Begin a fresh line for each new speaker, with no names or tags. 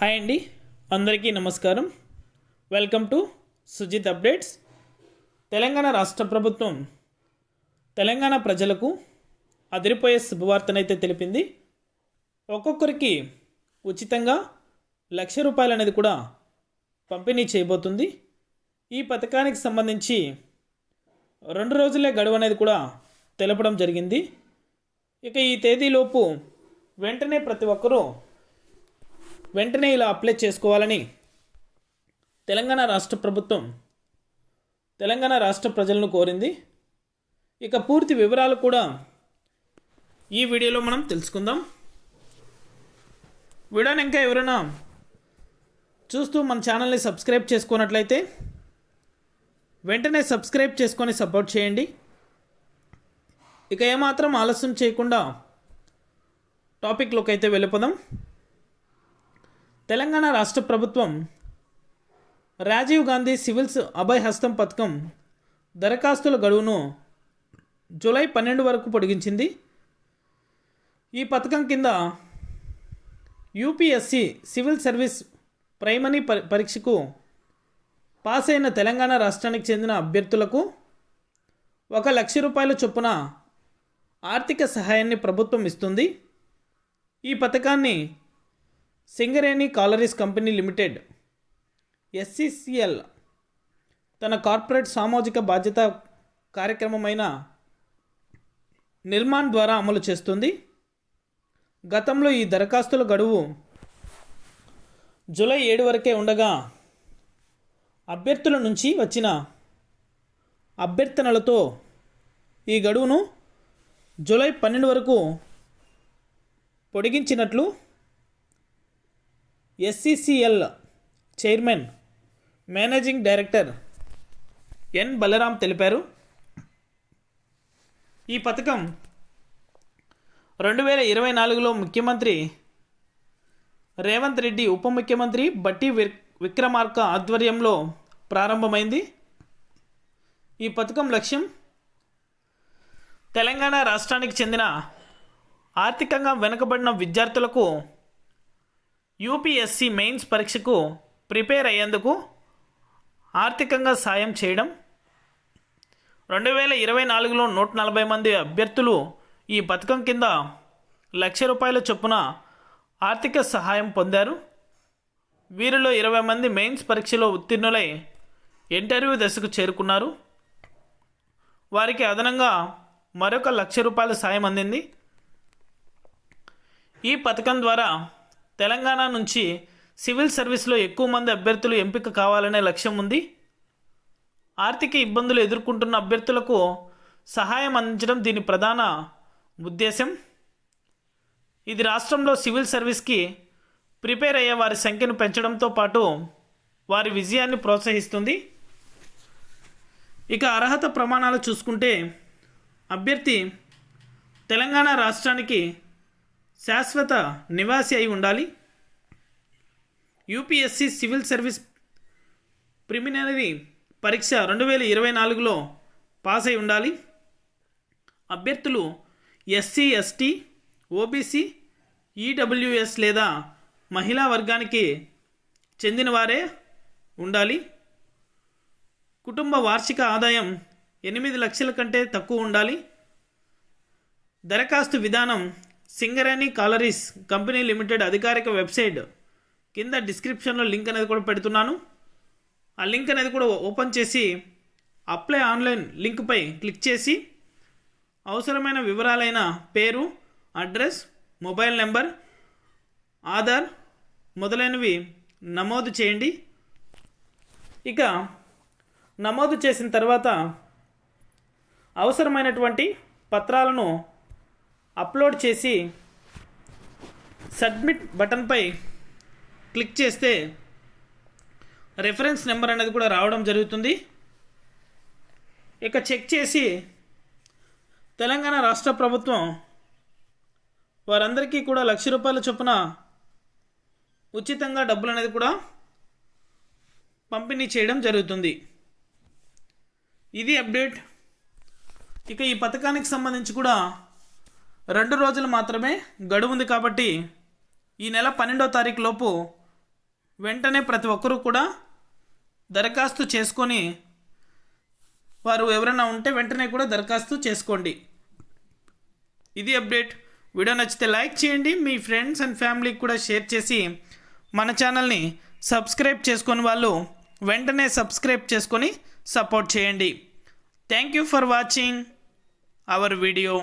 Hi అండి. అందరికీ నమస్కారం. Welcome to Sujith updates. Telangana రాష్ట్ర ప్రభుత్వం తెలంగాణ ప్రజలకు అదిరిపోయే శుభవార్తనైతే తెలిపింది. ఒక్కొక్కరికి ఉచితంగా లక్ష రూపాయలు అనేది కూడా పంపిణీ చేయబోతుంది. ఈ పథకానికి సంబంధించి రెండు రోజులే గడువు అనేది కూడా తెలపడం జరిగింది. ఇక ఈ తేదీలోపు వెంటనే ప్రతి ఒక్కరూ వెంటనే ఇలా అప్లై చేసుకోవాలని తెలంగాణ రాష్ట్ర ప్రభుత్వం తెలంగాణ రాష్ట్ర ప్రజలను కోరింది. ఇక పూర్తి వివరాలు కూడా ఈ వీడియోలో మనం తెలుసుకుందాం. వీడియోని ఇంకా ఎవరైనా చూస్తూ మన ఛానల్ని సబ్స్క్రైబ్ చేసుకున్నట్లయితే వెంటనే సబ్స్క్రైబ్ చేసుకొని సపోర్ట్ చేయండి. ఇక ఏమాత్రం ఆలస్యం చేయకుండా టాపిక్లోకి అయితే వెళ్ళిపోదాం. తెలంగాణ రాష్ట్ర ప్రభుత్వం రాజీవ్ గాంధీ సివిల్స్ అభయ హస్తం పథకం దరఖాస్తుల గడువును జూలై పన్నెండు వరకు పొడిగించింది. ఈ పథకం కింద యూపీఎస్సి సివిల్ సర్వీస్ ప్రైమరీ పరీక్షకు పాస్ అయిన తెలంగాణ రాష్ట్రానికి చెందిన అభ్యర్థులకు ఒక లక్ష రూపాయల చొప్పున ఆర్థిక సహాయాన్ని ప్రభుత్వం ఇస్తుంది. ఈ పథకాన్ని Singareni collieries company limited SCCL తన కార్పొరేట్ సామాజిక బాధ్యత కార్యక్రమమైన నిర్మాణ్ ద్వారా అమలు చేస్తుంది. గతంలో ఈ దరఖాస్తుల గడువు జూలై ఏడు వరకే ఉండగా అభ్యర్థుల నుంచి వచ్చిన అభ్యర్థనలతో ఈ గడువును జూలై పన్నెండు వరకు పొడిగించినట్లు SCCL chairman managing director N. Balaram తెలిపారు. ఈ పథకం రెండు వేల ఇరవై నాలుగులో ముఖ్యమంత్రి రేవంత్ రెడ్డి ఉప ముఖ్యమంత్రి బట్టి విక్- విక్రమార్క ఆధ్వర్యంలో ప్రారంభమైంది. ఈ పథకం లక్ష్యం తెలంగాణ రాష్ట్రానికి చెందిన ఆర్థికంగా వెనుకబడిన విద్యార్థులకు యూపీఎస్సి మెయిన్స్ పరీక్షకు ప్రిపేర్ అయ్యేందుకు ఆర్థికంగా సాయం చేయడం. రెండు వేల ఇరవై నాలుగులో నూట నలభై మంది అభ్యర్థులు ఈ పథకం కింద లక్ష రూపాయల చొప్పున ఆర్థిక సహాయం పొందారు. వీరిలో ఇరవై మంది మెయిన్స్ పరీక్షలో ఉత్తీర్ణులై ఇంటర్వ్యూ దశకు చేరుకున్నారు. వారికి అదనంగా మరొక లక్ష రూపాయల సాయం అందింది. ఈ పథకం ద్వారా తెలంగాణ నుంచి సివిల్ సర్వీస్లో ఎక్కువ మంది అభ్యర్థులు ఎంపిక కావాలనే లక్ష్యం ఉంది. ఆర్థిక ఇబ్బందులు ఎదుర్కొంటున్న అభ్యర్థులకు సహాయం అందించడం దీని ప్రధాన ఉద్దేశం. ఇది రాష్ట్రంలో సివిల్ సర్వీస్కి ప్రిపేర్ అయ్యే వారి సంఖ్యను పెంచడంతో పాటు వారి విజయాన్ని ప్రోత్సహిస్తుంది. ఇక అర్హత ప్రమాణాలు చూసుకుంటే అభ్యర్థి తెలంగాణ రాష్ట్రానికి శాశ్వత నివాసి అయి ఉండాలి. యూపీఎస్సి సివిల్ సర్వీస్ ప్రిమినరీ పరీక్ష రెండు వేల ఇరవై నాలుగులో పాస్ అయి ఉండాలి. అభ్యర్థులు ఎస్సీ ఎస్టీ ఓబీసీ ఈడబ్ల్యూఎస్ లేదా మహిళా వర్గానికి చెందినవారే ఉండాలి. కుటుంబ వార్షిక ఆదాయం ఎనిమిది లక్షల కంటే తక్కువ ఉండాలి. దరఖాస్తు విధానం సింగరేణి కాలరీస్ కంపెనీ లిమిటెడ్ అధికారిక వెబ్సైట్ కింద డిస్క్రిప్షన్లో లింక్ అనేది కూడా పెడుతున్నాను. ఆ లింక్ అనేది కూడా ఓపెన్ చేసి అప్లై ఆన్లైన్ లింక్పై క్లిక్ చేసి అవసరమైన వివరాలైన పేరు అడ్రస్ మొబైల్ నెంబర్ ఆధార్ మొదలైనవి నమోదు చేయండి. ఇక నమోదు చేసిన తర్వాత అవసరమైనటువంటి పత్రాలను అప్లోడ్ చేసి సబ్మిట్ బటన్పై క్లిక్ చేస్తే రెఫరెన్స్ నెంబర్ అనేది కూడా రావడం జరుగుతుంది. ఇక చెక్ చేసి తెలంగాణ రాష్ట్ర ప్రభుత్వం వారందరికీ కూడా లక్ష రూపాయల చొప్పున ఉచితంగా డబ్బులు అనేది కూడా పంపిణీ చేయడం జరుగుతుంది. ఇది అప్డేట్. ఇక ఈ పథకానికి సంబంధించి కూడా రెండు రోజులు మాత్రమే గడువు ఉంది కాబట్టి ఈ నెల పన్నెండో తారీఖు లోపు వెంటనే ప్రతి ఒక్కరూ కూడా దరఖాస్తు చేసుకొని వారు ఎవరైనా ఉంటే వెంటనే కూడా దరఖాస్తు చేసుకోండి. ఇది అప్డేట్. వీడియో నచ్చితే లైక్ చేయండి. మీ ఫ్రెండ్స్ అండ్ ఫ్యామిలీకి కూడా షేర్ చేసి మన ఛానల్ని సబ్స్క్రైబ్ చేసుకొని వాళ్ళు వెంటనే సబ్స్క్రైబ్ చేసుకొని సపోర్ట్ చేయండి. Thank you for watching our video.